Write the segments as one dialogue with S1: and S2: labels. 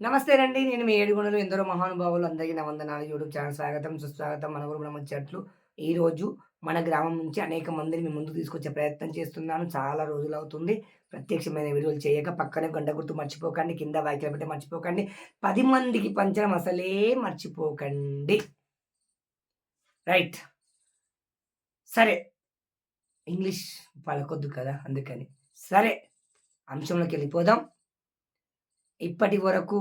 S1: నమస్తే అండి నేను మీ ఏడుగుణలు ఎందరో మహానుభావులు. అందరికీ నా వందనాలు. యూట్యూబ్ ఛానల్ స్వాగతం సుస్వాగతం. మన ఊరు బ్రహ్మచట్లు ఈ మన గ్రామం నుంచి అనేక మందిని మీ ముందుకు తీసుకొచ్చే ప్రయత్నం చేస్తున్నాను. చాలా రోజులు అవుతుంది. ప్రత్యక్షమైన వీడియోలు చేయక పక్కనే గంట గుర్తు మర్చిపోకండి. కింద వాక్యాలు పెట్టి మర్చిపోకండి. పది మందికి పంచడం అసలే మర్చిపోకండి. రైట్. సరే. ఇంగ్లీష్ పలకొద్దు కదా అందుకని. సరే. అంశంలోకి వెళ్ళిపోదాం. ఇప్పటి వరకు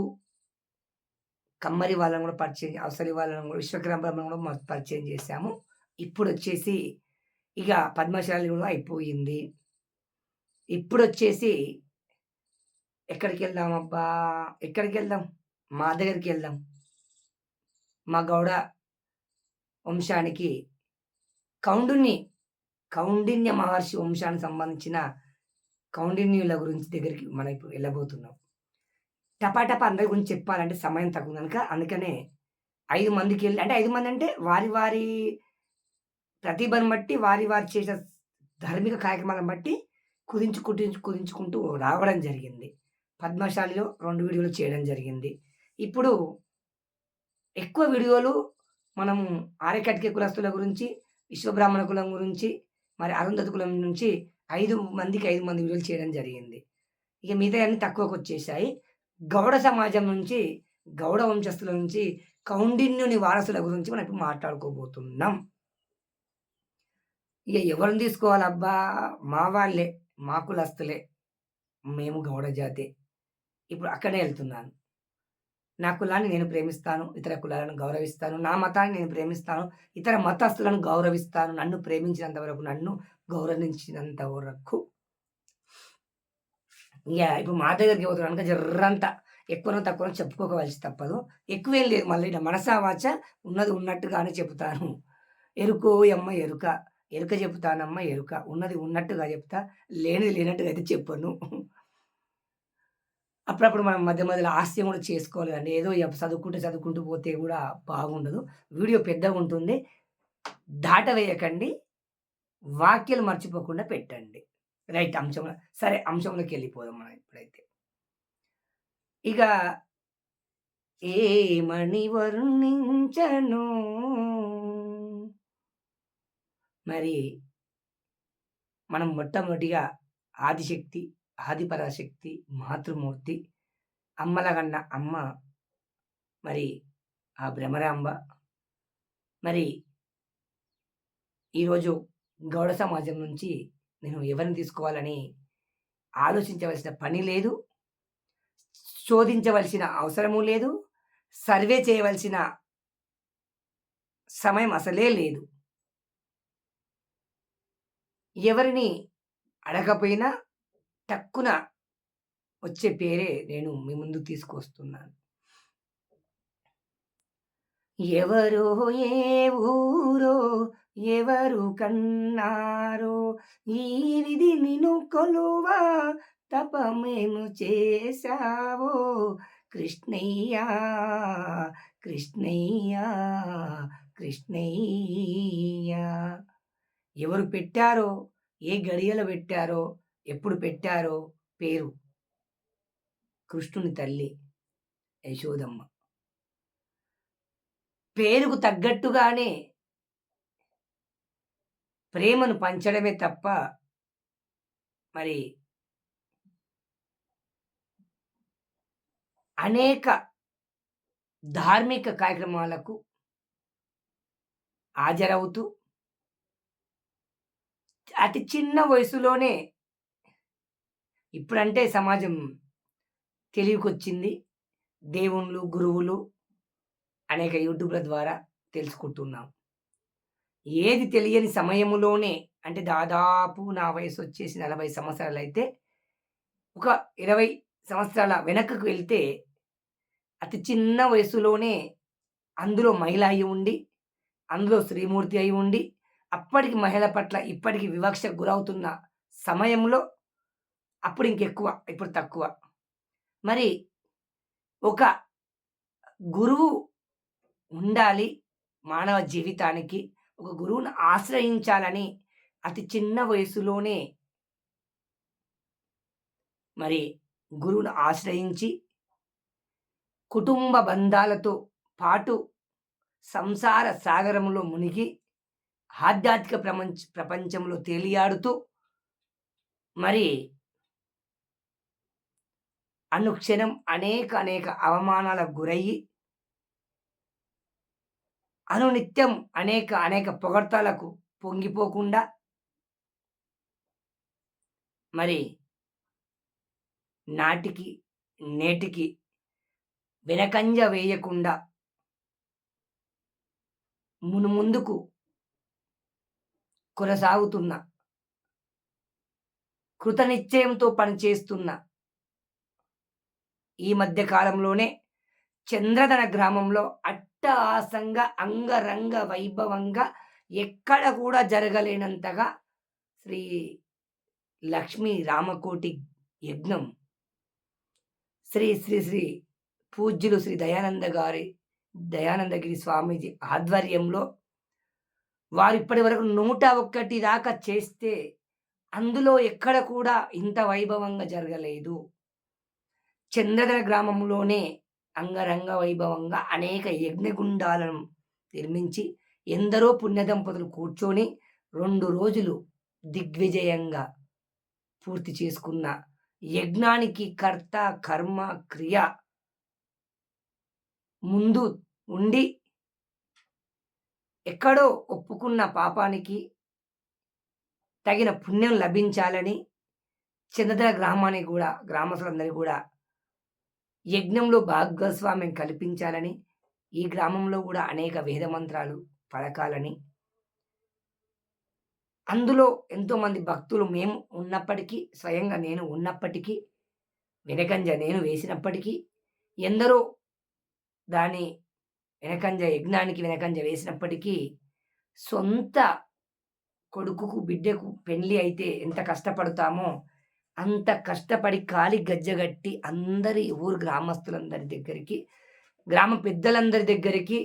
S1: కమ్మరి వాళ్ళని కూడా పరిచయం అవసరి వాళ్ళని కూడా విశ్వగ్రంథం కూడా పరిచయం చేశాము. ఇప్పుడు వచ్చేసి ఇక పద్మశాలి కూడా అయిపోయింది. ఇప్పుడు వచ్చేసి ఎక్కడికి వెళ్దాం అబ్బా ఎక్కడికి వెళ్దాం మా దగ్గరికి వెళ్దాం మా గౌడ వంశానికి కౌండుని కౌండిన్య మహర్షి వంశానికి సంబంధించిన కౌండిన్యుల గురించి దగ్గరికి మనం ఇప్పుడు వెళ్ళబోతున్నాం. టపాటపా అందరి గురించి చెప్పాలంటే సమయం తగ్గుంది కనుక అందుకనే ఐదు మందికి వెళ్ళి అంటే ఐదు మంది అంటే వారి వారి ప్రతిభను బట్టి వారి వారి చేసే ధార్మిక కార్యక్రమాలను బట్టి కుదించు కుదించు కుదించుకుంటూ రావడం జరిగింది. పద్మశాలిలో రెండు వీడియోలు చేయడం జరిగింది. ఇప్పుడు ఎక్కువ వీడియోలు మనం ఆర్యకట్కే కులస్తుల గురించి విశ్వబ్రాహ్మణ కులం గురించి మరి అరుంధతి కులం నుంచి ఐదు మందికి ఐదు మంది వీడియోలు చేయడం జరిగింది. ఇక మిగతా అన్ని తక్కువకు వచ్చేసాయి. గౌడ సమాజం నుంచి గౌడ వంశస్థుల నుంచి కౌండిన్యుని వారసుల గురించి మనం ఇప్పుడు మాట్లాడుకోబోతున్నాం. ఇక ఎవరిని తీసుకోవాలబ్బా? మా వాళ్ళే మా కులస్తులే. మేము గౌడ జాతి. ఇప్పుడు అక్కడే వెళ్తున్నాను. నా కులాన్ని నేను ప్రేమిస్తాను ఇతర కులాలను గౌరవిస్తాను. నా మతాన్ని నేను ప్రేమిస్తాను ఇతర మతస్థులను గౌరవిస్తాను. నన్ను ప్రేమించినంత వరకు నన్ను గౌరవించినంత వరకు. ఇక ఇప్పుడు మా దగ్గరికి పోతున్నాను కనుక జర్రంతా ఎక్కువనో తక్కువనో చెప్పుకోవలసి తప్పదు. ఎక్కువేం లేదు మళ్ళీ ఇలా మనసా వాచ ఉన్నది ఉన్నట్టుగానే చెప్తాను ఎరుకో అమ్మ ఎరుక ఎరుక చెబుతానమ్మ ఎరుక ఉన్నది ఉన్నట్టుగా చెప్తా లేనిది లేనట్టుగా అయితే చెప్పను. అప్పుడప్పుడు మనం మధ్య మధ్యలో హాస్యం కూడా చేసుకోవాలి అండి ఏదో చదువుకుంటూ చదువుకుంటూ పోతే కూడా బాగుండదు. వీడియో పెద్దగా ఉంటుంది. దాటవేయకండి. వాక్యాలు మర్చిపోకుండా పెట్టండి. రైట్ అంశంలో సరే అంశంలోకి వెళ్ళిపోదాం మనం ఇప్పుడైతే. ఇక ఏమని వర్ణించను? మరి మనం మొట్టమొదటిగా ఆదిశక్తి ఆదిపరాశక్తి మాతృమూర్తి అమ్మలగన్న అమ్మ మరి ఆ భ్రమరాంబ మరి ఈరోజు గౌడ సమాజం నుంచి నేను ఎవరిని తీసుకోవాలని ఆలోచించవలసిన పని లేదు. శోధించవలసిన అవసరము లేదు. సర్వే చేయవలసిన సమయం అసలే లేదు. ఎవరిని అడగపోయినా టక్కున వచ్చే పేరే నేను మీ ముందు తీసుకొస్తున్నాను. ఎవరో ఏ ఊరో ఎవరు కన్నారో? ఈ విధి నిన్ను కొలువా తపమేము చేశావో? కృష్ణయ్య కృష్ణయ్య కృష్ణయ్య. ఎవరు పెట్టారో? ఏ గడియలో పెట్టారో? ఎప్పుడు పెట్టారో? పేరు. కృష్ణుని తల్లి యశోదమ్మ. పేరుకు తగ్గట్టుగానే ప్రేమను పంచడమే తప్ప మరి అనేక ధార్మిక కార్యక్రమాలకు హాజరవుతూ అతి చిన్న వయసులోనే ఇప్పుడంటే సమాజం తెలివికొచ్చింది. దేవుళ్ళు గురువులు అనేక యూట్యూబ్ల ద్వారా తెలుసుకుంటున్నాం. ఏది తెలియని సమయంలోనే అంటే దాదాపు నా వయసు వచ్చేసి నలభై సంవత్సరాలు అయితే ఒక ఇరవై సంవత్సరాల వెనకకు వెళ్తే అతి చిన్న వయసులోనే అందులో మహిళ అయి ఉండి అందులో శ్రీమూర్తి అయి ఉండి అప్పటికి మహిళ పట్ల ఇప్పటికి వివక్ష గురవుతున్న సమయంలో అప్పుడు ఇంకెక్కువ ఇప్పుడు తక్కువ. మరి ఒక గురువు ఉండాలి మానవ జీవితానికి ఒక గురువును ఆశ్రయించాలని అతి చిన్న వయసులోనే మరి గురువును ఆశ్రయించి కుటుంబ బంధాలతో పాటు సంసార సాగరంలో మునిగి ఆధ్యాత్మిక ప్రపంచ ప్రపంచంలో తేలియాడుతూ మరి అనుక్షణం అనేక అనేక అవమానాలకు గురయ్యి అనునిత్యం అనేక అనేక పొగడ్తలకు పొంగిపోకుండా మరి నాటికి నేటికి వెనకంజ వేయకుండా మును ముందుకు కొనసాగుతున్న కృతనిశ్చయంతో పనిచేస్తున్న ఈ మధ్య కాలంలోనే చంద్రధన గ్రామంలో అట్టహాసంగా అంగరంగ వైభవంగా ఎక్కడ కూడా జరగలేనంతగా శ్రీ లక్ష్మీ రామకోటి యజ్ఞం. శ్రీ శ్రీ శ్రీ పూజ్యులు శ్రీ దయానంద గారి దయానందగిరి స్వామీజీ ఆధ్వర్యంలో వారు ఇప్పటి వరకు నూట ఒక్కటి దాకా చేస్తే అందులో ఎక్కడ కూడా ఇంత వైభవంగా జరగలేదు. చంద్రధర గ్రామంలోనే అంగరంగ వైభవంగా అనేక యజ్ఞగుండాలను నిర్మించి ఎందరో పుణ్యదంపతులు కూర్చొని రెండు రోజులు దిగ్విజయంగా పూర్తి చేసుకున్న యజ్ఞానికి కర్త కర్మ క్రియ ముందు ఉండి ఎక్కడో ఒప్పుకున్న పాపానికి తగిన పుణ్యం లభించాలని చంద్రధర గ్రామానికి కూడా గ్రామస్తులందరికీ కూడా యజ్ఞంలో భాగస్వామ్యం కల్పించాలని ఈ గ్రామంలో కూడా అనేక వేదమంత్రాలు పలకాలని. అందులో ఎంతోమంది భక్తులు మేము ఉన్నప్పటికీ స్వయంగా నేను ఉన్నప్పటికీ వెనకంజ నేను వేసినప్పటికీ ఎందరో దాని వెనకంజ యజ్ఞానికి వెనకంజ వేసినప్పటికీ సొంత కొడుకుకు బిడ్డకు పెళ్ళి అయితే ఎంత కష్టపడతామో అంత కష్టపడి కాలి గజ్జగట్టి అందరి ఊరు గ్రామస్తులందరి దగ్గరికి గ్రామ పెద్దలందరి దగ్గరికి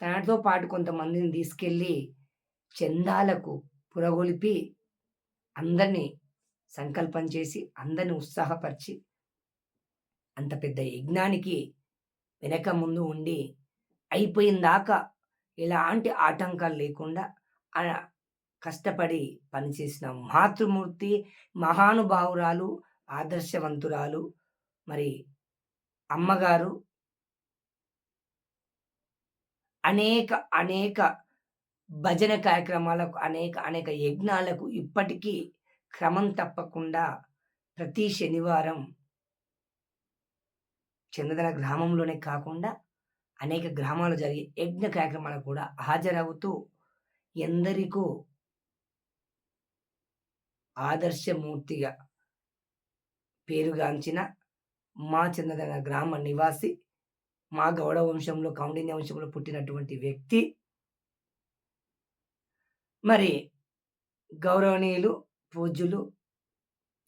S1: తనతో పాటు కొంతమందిని తీసుకెళ్ళి చందాలకు పురగొలిపి అందరినీ సంకల్పం చేసి అందరిని ఉత్సాహపరిచి అంత పెద్ద యజ్ఞానికి వెనక ముందు ఉండి అయిపోయిందాక ఎలాంటి ఆటంకాలు లేకుండా కష్టపడి పనిచేసిన మాతృమూర్తి మహానుభావురాలు ఆదర్శవంతురాలు మరి అమ్మగారు. అనేక అనేక భజన కార్యక్రమాలకు అనేక అనేక యజ్ఞాలకు ఇప్పటికీ క్రమం తప్పకుండా ప్రతి శనివారం చంద్రదన గ్రామంలోనే కాకుండా అనేక గ్రామాలు జరిగే యజ్ఞ కార్యక్రమాలకు కూడా హాజరవుతూ ఎందరికో ఆదర్శమూర్తిగా పేరుగాంచిన మా చంద్రధర గ్రామ నివాసి మా గౌడ వంశంలో కౌండిన్య వంశంలో పుట్టినటువంటి వ్యక్తి. మరి గౌరవనీయులు పూజ్యులు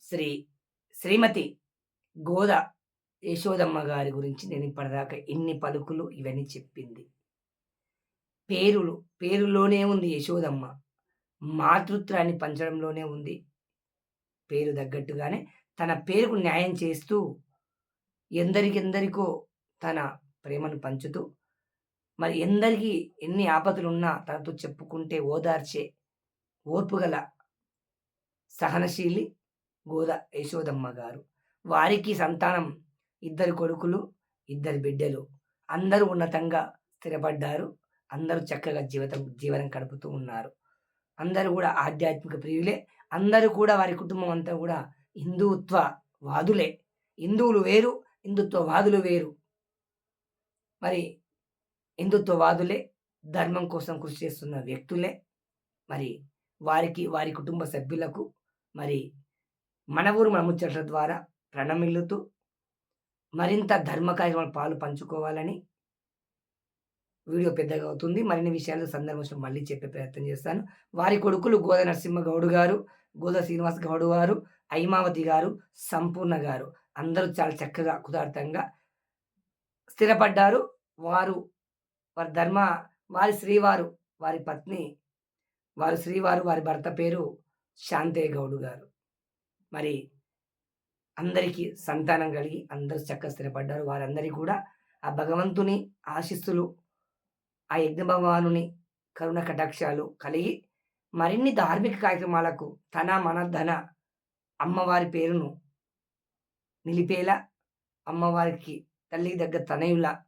S1: శ్రీ శ్రీమతి గోద యశోదమ్మ గారి గురించి నేను ఇప్పటిదాకా ఎన్ని పలుకులు ఇవన్నీ చెప్పింది. పేరులు పేరులోనే ఉంది యశోదమ్మ. మాతృత్వాన్ని పంచడంలోనే ఉంది. పేరు తగ్గట్టుగానే తన పేరుకు న్యాయం చేస్తూ ఎందరికెందరికో తన ప్రేమను పంచుతూ మరి ఎందరికీ ఎన్ని ఆపదలున్నా తనతో చెప్పుకుంటే ఓదార్చే ఓర్పుగల సహనశీలి గోద యశోదమ్మ గారు. వారికి సంతానం ఇద్దరు కొడుకులు ఇద్దరు బిడ్డలు. అందరూ ఉన్నతంగా స్థిరపడ్డారు. అందరూ చక్కగా జీవితం జీవనం గడుపుతూ ఉన్నారు. అందరూ కూడా ఆధ్యాత్మిక ప్రియులే. అందరూ కూడా వారి కుటుంబం అంతా కూడా హిందుత్వ వాదులే. హిందువులు వేరు హిందుత్వ వాదులు వేరు. మరి హిందుత్వవాదులే ధర్మం కోసం కృషి చేస్తున్న వ్యక్తులే. మరి వారికి వారి కుటుంబ సభ్యులకు మరి మన ఊరు మన ముచ్చట్ల ద్వారా ప్రణమిల్లుతూ మరింత ధర్మ కార్యక్రమాలు పాలు పంచుకోవాలని వీడియో పెద్దగా అవుతుంది. మరిన్ని విషయాలు సందర్భం మళ్ళీ చెప్పే ప్రయత్నం చేస్తాను. వారి కొడుకులు గోద నరసింహ గౌడ్ గారు గోదా శ్రీనివాస్ గౌడ్ గారు ఐమావతి గారు సంపూర్ణ గారు. అందరూ చాలా చక్కగా కుదార్థంగా స్థిరపడ్డారు. వారు వారి ధర్మ వారి శ్రీవారు వారి పత్ని వారి శ్రీవారు వారి భర్త పేరు శాంతయ్య గౌడు గారు. మరి అందరికీ సంతానం కలిగి అందరూ చక్కగా స్థిరపడ్డారు. వారందరికీ కూడా ఆ భగవంతుని ఆశిస్సులు ఆ యజ్ఞ భగవానుని కరుణ కటాక్షాలు కలిగి మరిన్ని ధార్మిక కార్యక్రమాలకు తన, మన, ధన అమ్మవారి పేరును నిలిపేలా అమ్మవారికి తల్లికి దగ్గర తనయుల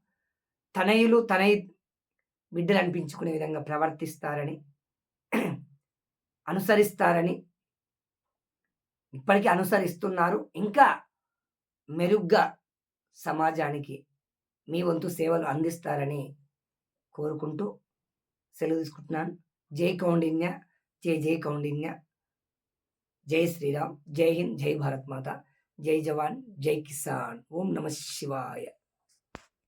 S1: తనయులు తనయి బిడ్డలు అనిపించుకునే విధంగా ప్రవర్తిస్తారని అనుసరిస్తారని ఇప్పటికీ అనుసరిస్తున్నారు. ఇంకా మెరుగ్గా సమాజానికి మీ వంతు సేవలు అందిస్తారని కోరుకుంటూ సెలవు తీసుకుంటున్నాను. జై కౌండిన్య. జై జై కౌండిన్య జై శ్రీరామ్ జై హింద్ జై భారత్ మాత జై జవాన్ జై కిసాన్ ఓం నమ శివాయ